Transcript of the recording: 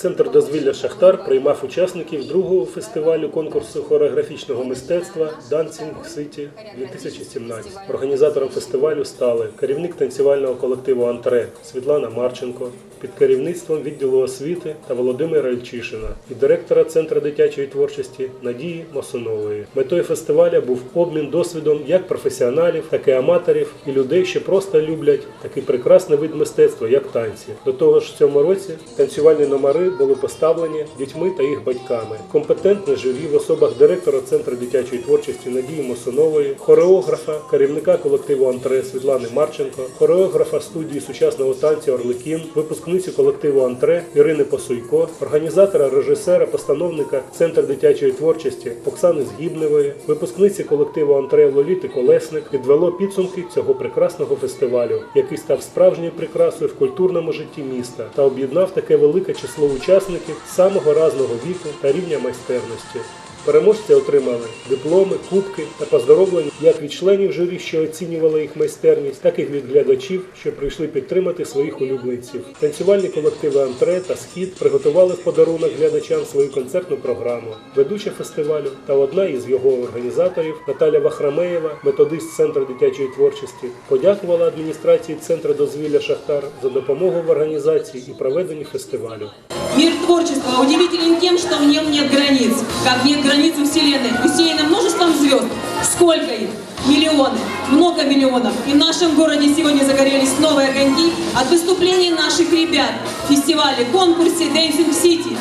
Центр дозвілля Шахтар приймав учасників другого фестивалю конкурсу хореографічного мистецтва Dancing City 2017. Організатором фестивалю стали керівник танцювального колективу Антре Світлана Марченко під керівництвом відділу освіти та Володимира Ільчишина і директора Центру дитячої творчості Надії Масунової. Метою фестиваля був обмін досвідом як професіоналів, так і аматорів і людей, що просто люблять такий прекрасний вид мистецтва, як танці. До того ж, в цьому році танцювальні номери були поставлені дітьми та їх батьками. Компетентне журі в особах директора Центру дитячої творчості Надії Мосунової, хореографа, керівника колективу Антре Світлани Марченко, хореографа студії сучасного танцю Орликін, випускниці колективу Антре Ірини Посуйко, організатора, режисера, постановника Центру дитячої творчості Оксани Згібневої, випускниці колективу Антре Лоліти Колесник підвело підсумки цього прекрасного фестивалю, який став справжньою прикрасою в культурному житті міста та об'єднав таке велике число учасників самого разного віку та рівня майстерності. Переможці отримали дипломи, кубки та поздоровлення як від членів журі, що оцінювали їх майстерність, так і від глядачів, що прийшли підтримати своїх улюбленців. Танцювальні колективи Антре та Схід приготували в подарунок глядачам свою концертну програму. Ведуча фестивалю та одна із його організаторів Наталя Вахрамеєва, методист Центру дитячої творчості, подякувала адміністрації Центру дозвілля Шахтар за допомогу в організації і проведенні фестивалю. Мир творчества удивителен тем, что в нем нет границ, как нет границ у Вселенной, усеяна множеством звезд. Сколько их? Миллионы, много миллионов. И в нашем городе сегодня загорелись новые огоньки от выступлений наших ребят в фестивале, конкурсе Dancing City.